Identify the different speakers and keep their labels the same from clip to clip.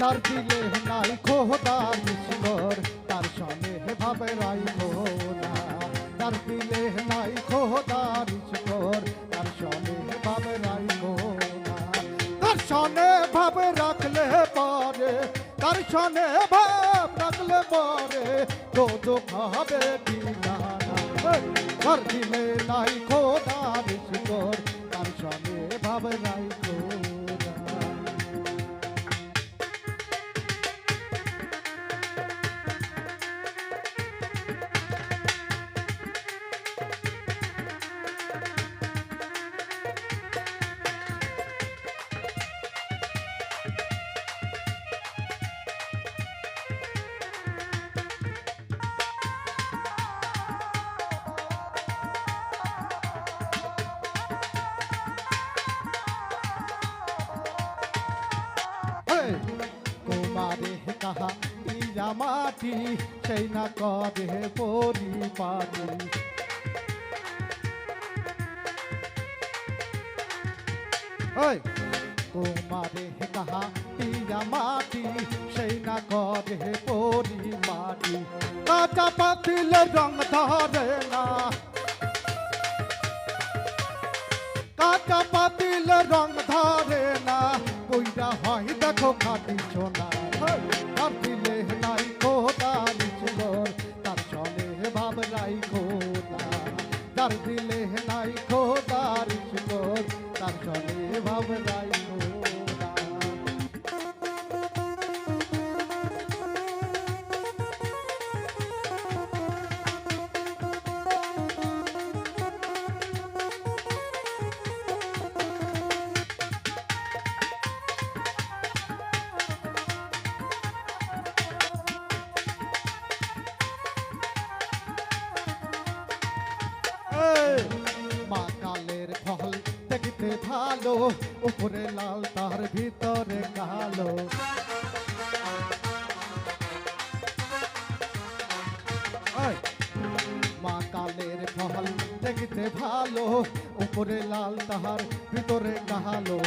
Speaker 1: তার দিলে নাই খোদার ঈশ্বর তার সনে ভাবে রাইখো না। তার দিলে নাই খোদার ঈশ্বর তার সনে ভাবে রাইখো না। তার সনে ভাবে রাখলে পরে, তার সনে ভাব রাখলে পরে, তো দুঃখ হবে ঠিকানা তার দিলে নাই খোদার ঈশ্বর তার সনে ভাবে রাইখো কাহা ইয়া মাটি, সেই না করে পরিপাটি। ওই কুমারে কাহা ইয়া মাটি, সেই না করে পরিপাটি। কাঁচা পাতিল রং ধরে না। কাঁচা পাতিল রং ধরে না। কইরা হয় দেখো খাটি সোনা। ভালো উপরে লাল, তার ভিতরে কালো। মা কালের ফল দেখতে ভালো উপরে লাল, তাহার ভিতরে কালো।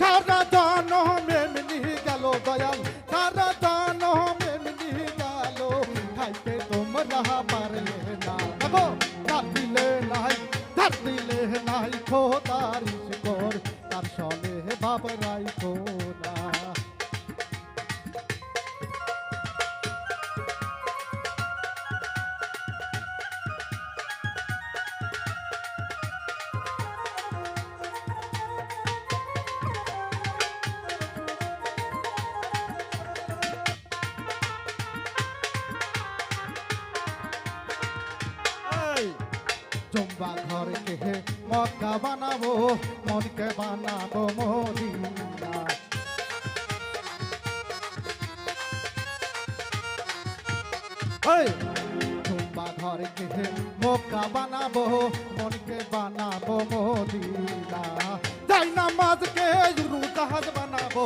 Speaker 1: সারা জন মেমনি গেল দয়াল, সারা জম্বা ঘরকে মক্কা বানাবো, মনকে বানাবো মদিনা জম্বা ঘরকে মক্কা বানাবো, মনকে বানাবো মদিনা তাই নামাজকে রুজাহাজ বানাবো।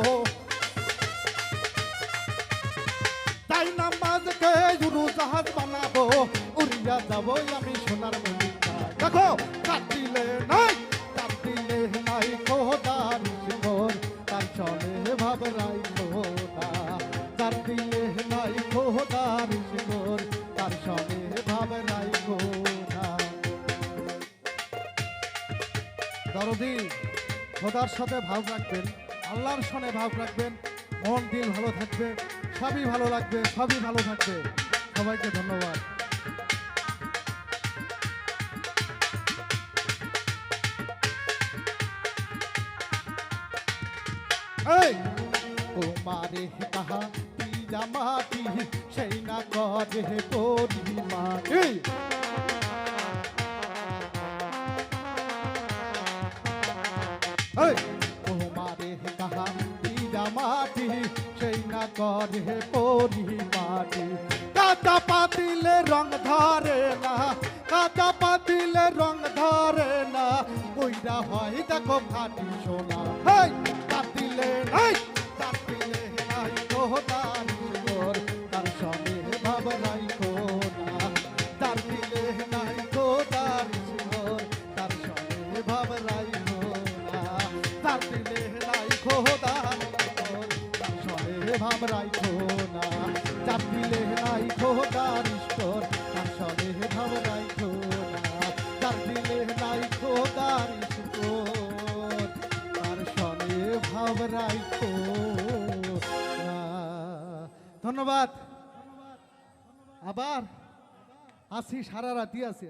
Speaker 1: তাই নামাজকে জাহাজ বানাবো, উড়িয়া যাব আমি দেখো, কাটিলে নাই কাটিলে নাই খোদার শিকর তার চলে ভাব রাই খোদা তার নাই খোদার শিকর তার চলে ভাব রাই খোদা দরদি, খোদার সাথে ভাব রাখবেন, আল্লাহর সনে ভাব রাখবেন, মন দিল ভালো থাকবে, সবই ভালো লাগবে, সবই ভালো থাকবে। সবাইকে ধন্যবাদ। কুমারে কাহা পিজা মাটি সেই না করে পরিমাটি এই! কুমারে কাহা পিজা মাটি সেই না করে পরিমাটি কাঁচা পাতিলে রং ধরে না কাঁচা পাতিলে রং ধরে না কইরা হয় দেখো ফাটি সোনা। তার ভাব তার তার তার তার রাইখো না। দিলে নাই খোদার ঈশ্বর, তার সনে ভাব রাইখো ধন্যবাদ। আবার আসি সারা রাতি আছে।